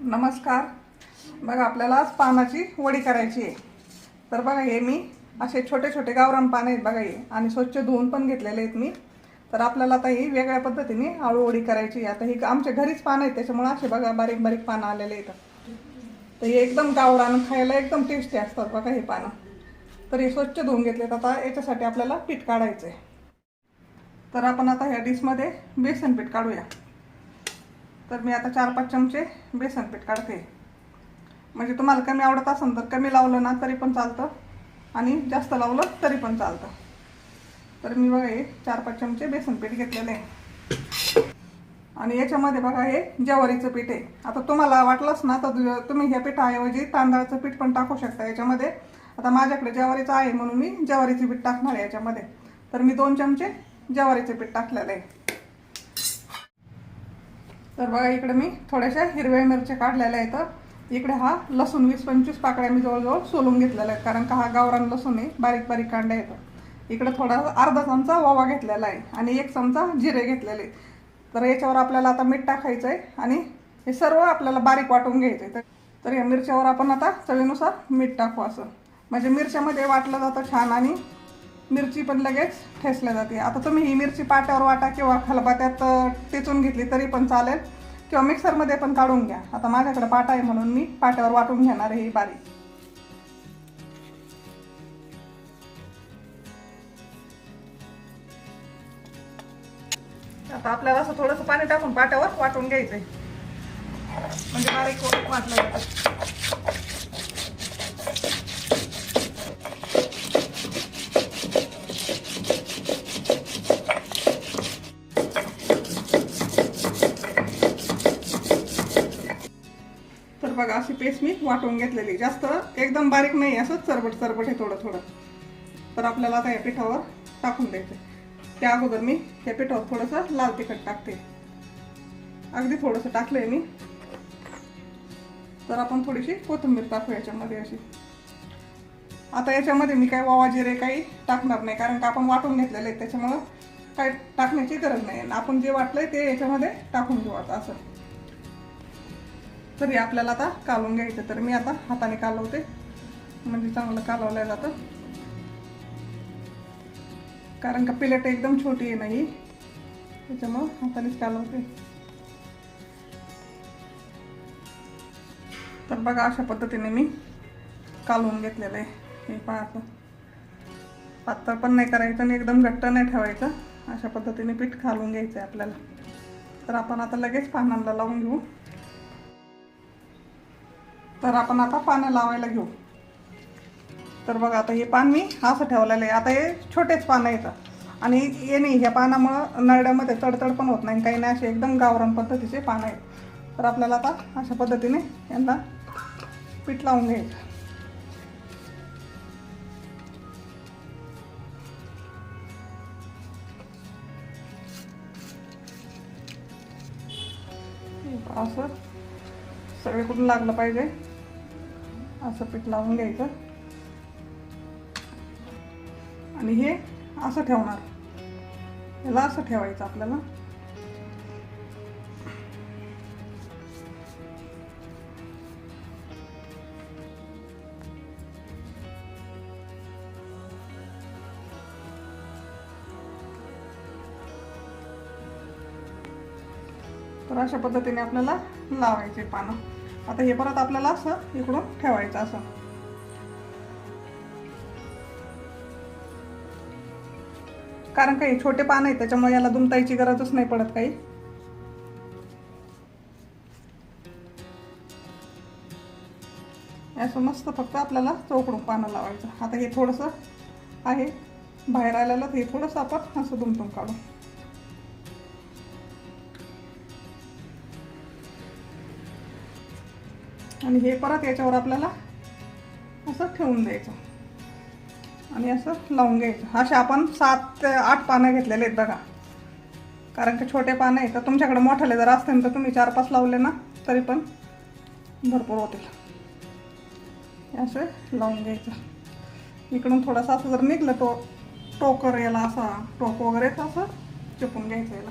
नमस्कार. बघा आपल्याला आज पानाची वडी करायची आहे. तर बघा हे मी असे छोटे छोटे गावरान पानं आहेत बघा हे. आणि स्वच्छ धुवून पण घेतलेले आहेत मी. तर आपल्याला आता ही वेगळ्या पद्धतीने आळू वडी करायची आहे. आता ही आमच्या घरीच पानं आहेत त्याच्यामुळे असे बघा बारीक बारीक पानं आलेले आहेत. तर हे एकदम गावरान खायला एकदम टेस्टी असतात बघा हे पानं. तर हे स्वच्छ धुवून घेतलेत. आता याच्यासाठी आपल्याला पीठ काढायचं आहे तर आपण आता ह्या डिशमध्ये बेसन पीठ काढूया. तर मी आता चार पाच चमचे बेसन पीठ काढते. म्हणजे तुम्हाला कमी आवडत असेल तर कमी लावलं ना तरी पण चालतं आणि जास्त लावलं तरी पण चालतं. तर मी बघा हे चार पाच चमचे बेसन पीठ घेतलेले आहे. आणि याच्यामध्ये बघा हे ज्वारीचं पीठ आहे. आता तुम्हाला वाटलंच ना तर तुम्ही ह्या पिठाऐवजी तांदळाचं पीठ पण टाकू शकता याच्यामध्ये. आता माझ्याकडे ज्वारीचं आहे म्हणून मी ज्वारीचं पीठ टाकणार आहे याच्यामध्ये. तर मी दोन चमचे ज्वारीचं पीठ टाकलेलं आहे. तर बघा इकडे मी थोड्याशा हिरव्या मिरच्या काढलेल्या आहेत. इकडे हा लसूण वीस पंचवीस पाकळ्या मी जवळजवळ सोलून घेतलेल्या आहेत कारण का हा गावरान लसूण आहे बारीक बारीक कांड्या येतं इकडे थोडा अर्धा चमचा ओवा घेतलेला आहे आणि एक चमचा जिरे घेतलेले तर याच्यावर आपल्याला आता मीठ टाकायचं आहे आणि हे सर्व आपल्याला बारीक वाटून घ्यायचं आहे तर या मिरच्यावर आपण आता चवीनुसार मीठ टाकू असं. म्हणजे मिरच्यामध्ये वाटलं जातं छान आणि मिरची पण लगेच ठेसल्या जाते. आता तुम्ही ही मिरची पाट्यावर वाटा किंवा खलबात्यात टेचून घेतली तरी पण चालेल. किंवा मिक्सरमध्ये पण काढून घ्या. आता माझ्याकडे पाटा आहे म्हणून मी पाट्यावर वाटून घेणार आहे ही बारीक आता आपल्याला असं थोडंसं पाणी टाकून पाट्यावर वाटून घ्यायचंय. म्हणजे बारीक वाटलं जातं. अशी पेस्ट मी वाटून घेतलेली. जास्त एकदम बारीक नाही असं चरबट चरबट आहे थोडं थोडं. तर आपल्याला आता या पिठावर टाकून द्यायचं त्या अगोदर मी या पिठावर थोडंसं लाल तिखट टाकते. अगदी थोडंसं टाकलंय मी. तर आपण थोडीशी कोथिंबीर टाकू याच्यामध्ये अशी. आता याच्यामध्ये मी काय वावा जिरे काही टाकणार नाही कारण का आपण वाटून घेतलेले आहे त्याच्यामुळं काही टाकण्याची गरज नाही. आणि आपण जे वाटलंय ते याच्यामध्ये टाकून घेऊ आता असं. तरी आपल्याला आता कालवून घ्यायचं तर मी आता हाताने कालवते. म्हणजे चांगलं कालवलं जातं. कारण का प्लेट एकदम छोटी आहे नाही त्याच्यामुळं हातानेच कालवते. तर बघा अशा पद्धतीने मी कालवून घेतलेलं आहे हे पाहतं. पातळ पण नाही करायचं आणि एकदम घट्ट नाही ठेवायचं. अशा पद्धतीने पीठ घालून घ्यायचं आहे आपल्याला. तर आपण आता लगेच पानांना लावून घेऊ. तर आपण आता पानं लावायला घेऊ. तर बघा आता हे पान मी असं ठेवलेलं आहे. आता हे छोटेच पानं येतात आणि हे नाही ह्या पानामुळं नरड्यामध्ये तडतड पण होत नाही. काही नाही असे एकदम गावरान पद्धतीचे पानं आहेत. तर आपल्याला आता अशा पद्धतीने यांना पीठ लावून घ्यायचं. असं सगळीकडून लागलं पाहिजे. असं पीठ लावून घ्यायचं. आणि हे असं ठेवणार. याला असं ठेवायचं आपल्याला. तर अशा पद्धतीने आपल्याला लावायचे पानं. आता हे परत आपल्याला असं इकडून ठेवायचं असं. कारण काही छोटे पान आहे त्याच्यामुळे याला दुमतायची गरजच नाही पडत काही. असं मस्त फक्त आपल्याला चौकडून पानं लावायचं. आता हे थोडंसं आहे बाहेर आलेलं तर हे थोडंसं आपण असं दुमटून काढू. आणि हे परत याच्यावर आपल्याला असं ठेवून द्यायचं. आणि असं लावून घ्यायचं. असे आपण सात ते आठ पानं घेतलेले आहेत बघा. कारण की छोटे पानं आहे तर तुमच्याकडे मोठाले जर असतील तर तुम्ही चार पाच लावले ना तरी पण भरपूर होतील. असे असं लावून घ्यायचं. इकडून थोडासा असं जर निघलं तो टोकर याला असा टोक वगैरे तर असं चिपून घ्यायचं याला.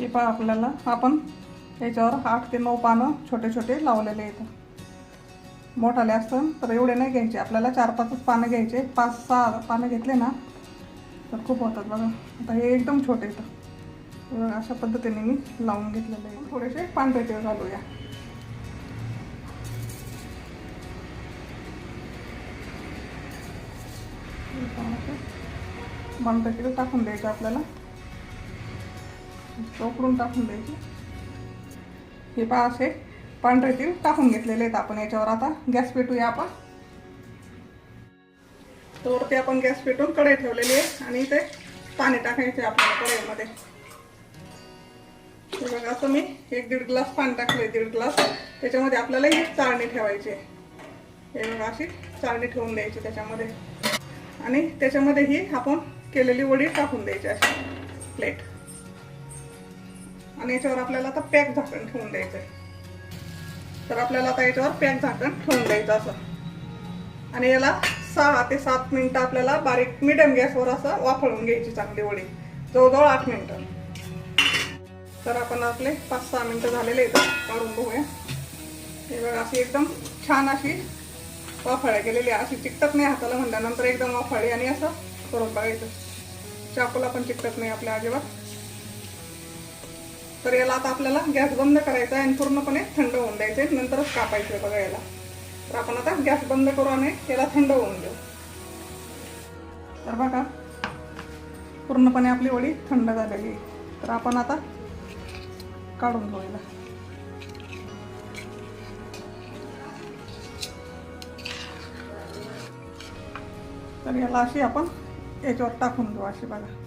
हे पहा आपल्याला. आपण याच्यावर आठ ते नऊ पानं छोटे छोटे लावलेले आहेत. मोठाले असतं तर एवढे नाही घ्यायचे. आपल्याला चार पाचच पानं घ्यायचे. पाच सहा पानं घेतले ना तर खूप होतात बघा. आता हे एकदम छोटे आहेत. अशा पद्धतीने मी लावून घेतलेले आहे थोडेसे पांढरे तेल घालूया. पांढरे तेल टाकून द्यायचं आपल्याला. चोकडून टाकून द्यायची. हे पहा असे पांढरे तीळ टाकून घेतलेले आहेत आपण याच्यावर. आता गॅस पेटूया आपण. तर वरती आपण गॅस पेटून कढई ठेवलेली आहे आणि ते पाणी टाकायचे आपल्याला कढईमध्ये. हे बघा असं मी एक दीड ग्लास पाणी टाकलंय दीड ग्लास. त्याच्यामध्ये आपल्याला ही चाळणी ठेवायची हे बघा अशी चाळणी ठेवून द्यायची त्याच्यामध्ये. आणि त्याच्यामध्ये ही आपण केलेली वडी टाकून द्यायची अशी प्लेट आणि याच्यावर आपल्याला आता पॅक झाकण ठेवून द्यायचं आहे तर आपल्याला आता याच्यावर पॅक झाकण ठेवून द्यायचं असं. आणि याला सहा ते सात मिनटं आपल्याला बारीक मिडियम गॅसवर असं वाफळून घ्यायची चांगली वडी. जवळजवळ आठ मिनटं. तर आपण आपले पाच सहा मिनटं झालेले आहेत. काढून बघूया. हे बघा अशी एकदम छान अशी वाफाळ्या गेलेली अशी चिकटत नाही हाताला म्हणल्यानंतर एकदम वाफाळी आणि असं करून बघायचं. चाकूला पण चिकटत नाही आपल्या अजिबात. तर याला आता आपल्याला गॅस बंद करायचा आहे आणि पूर्णपणे थंड होऊन द्यायचे नंतरच कापायचे बघा याला. तर आपण आता गॅस बंद करू आणि याला थंड होऊन देऊ. तर बघा पूर्णपणे आपली वडी थंड झालेली तर आपण आता काढून घेऊ याला. तर याला अशी आपण याच्यावर टाकून घेऊ अशी बघा.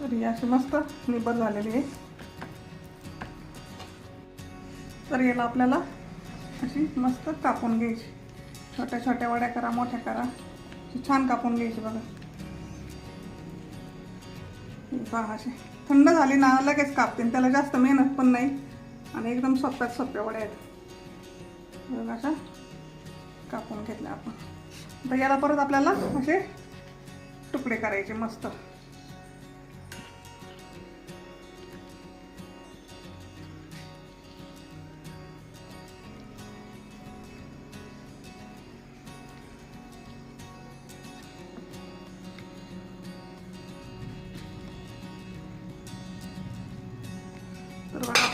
तर ही अशी मस्त निबर झालेली आहे. तर याला आपल्याला अशी मस्त कापून घ्यायची. छोट्या छोट्या वड्या करा मोठ्या करा. अशी छान कापून घ्यायची बघा. पहा अशी. थंड झाली ना लगेच कापते. त्याला जास्त मेहनत पण नाही. आणि एकदम सोप्यात सोप्या वड्या आहेत. बघा अशा कापून घेतल्या आपण. तर याला परत आपल्याला असे तुकडे करायचे मस्त.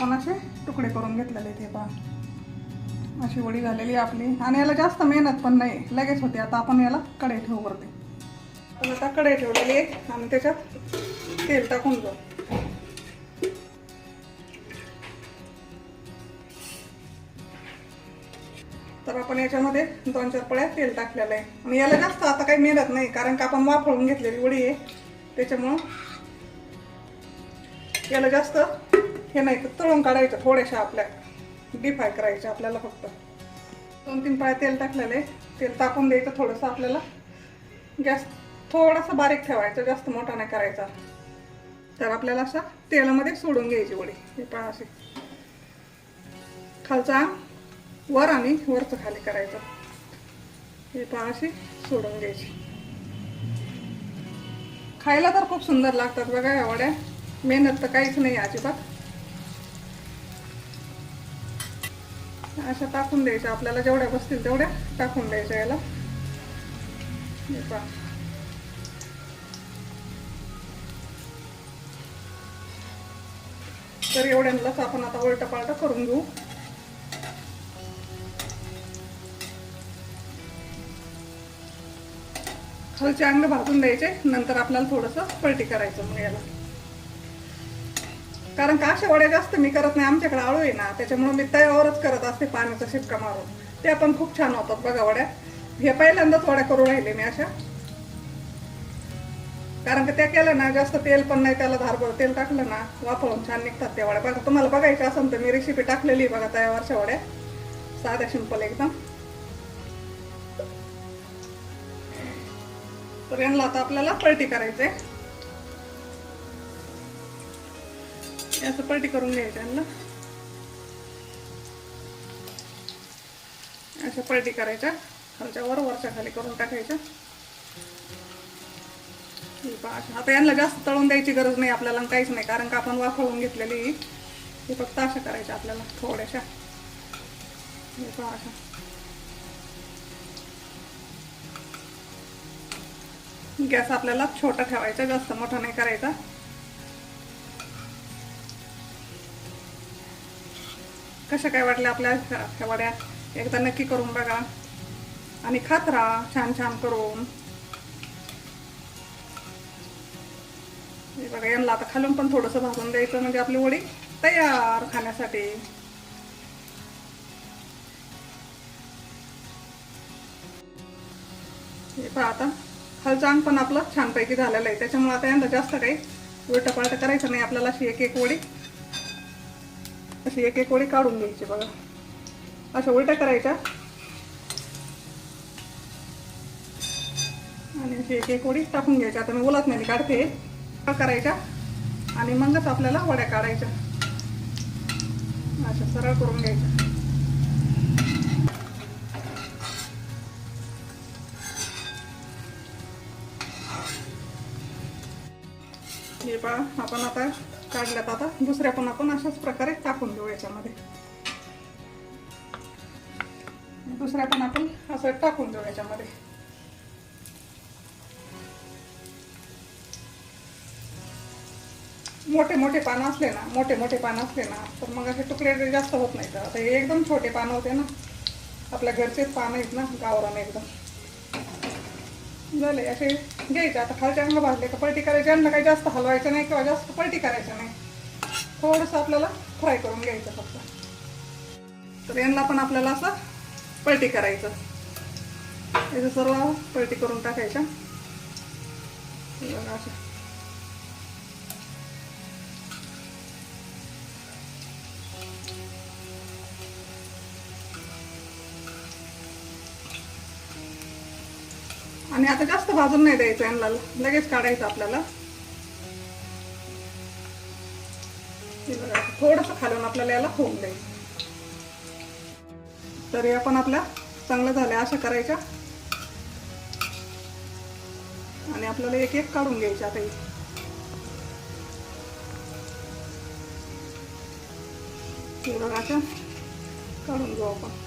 आपण असे तुकडे करून घेतलेले ते पहा. अशी वडी झालेली आहे आपली. आणि याला जास्त मेहनत पण नाही. लगेच होते. आता आपण याला कढई ठेवू वरती. तर आता कढई ठेवलेली आहे. आणि त्याच्यात तेल टाकून जाऊ तर आपण याच्यामध्ये दोन चार पळ्या तेल टाकलेलं आहे. आणि याला जास्त आता काही मेहनत नाही कारण का आपण वाफळून घेतलेली वडी आहे. त्याच्यामुळं याला जास्त हे नाही तर तळून काढायचं थोड्याशा आपल्या. डीप करायचे करायच्या आपल्याला फक्त. दोन तीन पाय तेल टाकलेले. तेल तापून द्यायचं थोडंसं आपल्याला. गॅस थोडासा बारीक ठेवायचा जास्त मोठा नाही करायचा. तर आपल्याला असा तेलामध्ये सोडून घ्यायची वडी. हे पहा अशी. खालचा वर आणि वरचं खाली करायचं. हे पहा अशी सोडून घ्यायची. खायला तर खूप सुंदर लागतात बघा या वड्या. मेहनत तर काहीच नाही अजिबात. अशा टाकून द्यायच्या. आपल्याला जेवढ्या बसतील तेवढ्या टाकून द्यायच्या याला. तर एवढ्यांनाच आपण आता उलटा पालटा करून घेऊ. खालचे अंग भाजून द्यायचे. नंतर आपल्याला थोडंसं पलटी करायचं मग याला. कारण का अशा वड्या जास्त मी करत नाही. आमच्याकडे आळू आहे ना त्याच्यामुळे मी तयावरच करत असते पाण्याचा शिपका मारून. त्या पण खूप छान होतात बघा वड्या. हे पहिल्यांदाच वड्या करून राहिले मी अशा. कारण का त्या केल्या ना जास्त तेल पण नाही त्याला धारभर तेल टाकलं ना वापरून छान निघतात त्या वड्या. बघा तुम्हाला बघायचं असेल तर मी रेसिपी टाकलेली आहे बघा तयावरच्या वड्या. साध्या सिंपल एकदम. तर यांना आता आपल्याला पलटी करायचंय. असं पलटी करून घ्यायचं यांना अशा पलटी करायच्या खालच्या वर वरच्या खाली करून टाकायच्या हे आता यांना जास्त तळून द्यायची गरज नाही आपल्याला काहीच नाही कारण का आपण वाफळून घेतलेली हे. फक्त अशा करायच्या आपल्याला थोड्याशा. हे पहा अशा गॅस आपल्याला छोटा ठेवायचा जास्त मोठा नाही करायचा. कशा काय वाटल्या आपल्या ह्या वड्या? एकदा नक्की करून बघा. आणि खात राहा छान छान करून. बघा यांना आता खालून पण थोडंसं भाजून द्यायचं म्हणजे आपली वडी तयार खाण्यासाठी. हे पहा आता खालचं अंग पण आपलं छानपैकी झालेलं आहे. त्याच्यामुळे आता यंदा जास्त काही उलटपालट करायचं नाही. आपल्याला अशी एक एक वडी अशी एक एक वडी काढून घ्यायची बघा. अशा उलट्या करायच्या. आणि अशी एक एक वडी टाकून घ्यायच्या आता मी ओलात नाही काढते. करायच्या. आणि मगच आपल्याला वड्या काढायच्या. अशा सरळ करून घ्यायच्या. हे पहा आपण आता काढल्यात आता दुसऱ्या पण आपण अशाच प्रकारे टाकून देऊ याच्यामध्ये. दुसऱ्या पण आपण असं टाकून देऊ याच्यामध्ये. मोठे मोठे पानं असले ना मोठे मोठे पानं असले ना तर मग असे तुकडे जास्त होत नाहीत आता हे एकदम छोटे पानं होते ना. आपल्या घरचेच पानं आहेत ना गावरान एकदम. झाले असे घ्यायचं. आता खालच्या अंग भाजले का पलटी करायचे? यांना काही जास्त हलवायचं नाही किंवा जास्त पलटी करायचं नाही. थोडंसं आपल्याला फ्राय करून घ्यायचं फक्त. तर यांना पण आपल्याला असं पलटी करायचं. याचं सर्व पलटी करून टाकायच्या हे आणि आता जास्त भाजून नाही द्यायचं यांना. लगेच काढायचं आपल्याला. थोडस थोडंसं खालून आपल्याला याला होऊन द्यायचं. तर या पण आपल्या चांगलं झाल्या अशा करायच्या. आणि आपल्याला एक एक काढून घ्यायच्या आता इथे. काढून घेऊ आपण.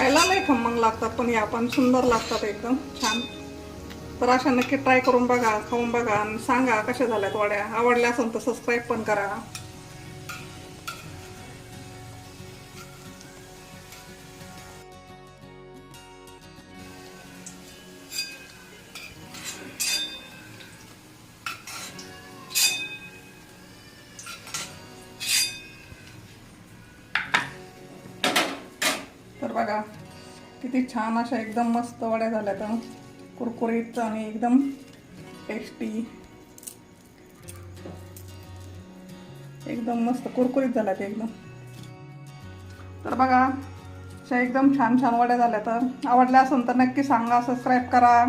खायला नाही खमंग लागतात पण या पण सुंदर लागतात एकदम छान. तर अशा नक्की ट्राय करून बघा खाऊन बघा आणि सांगा कशा झाल्यात वड्या. आवडल्या असेल तर सबस्क्राईब पण करा. बघा. किती छान अशा एकदम मस्त वड्या झाल्या तर कुरकुरीत आणि एकदम टेस्टी एकदम मस्त कुरकुरीत झाल्या ते एकदम. तर बघा अशा एकदम छान छान वड्या झाल्या तर. आवडल्या असेल तर नक्की सांगा सबस्क्राईब करा.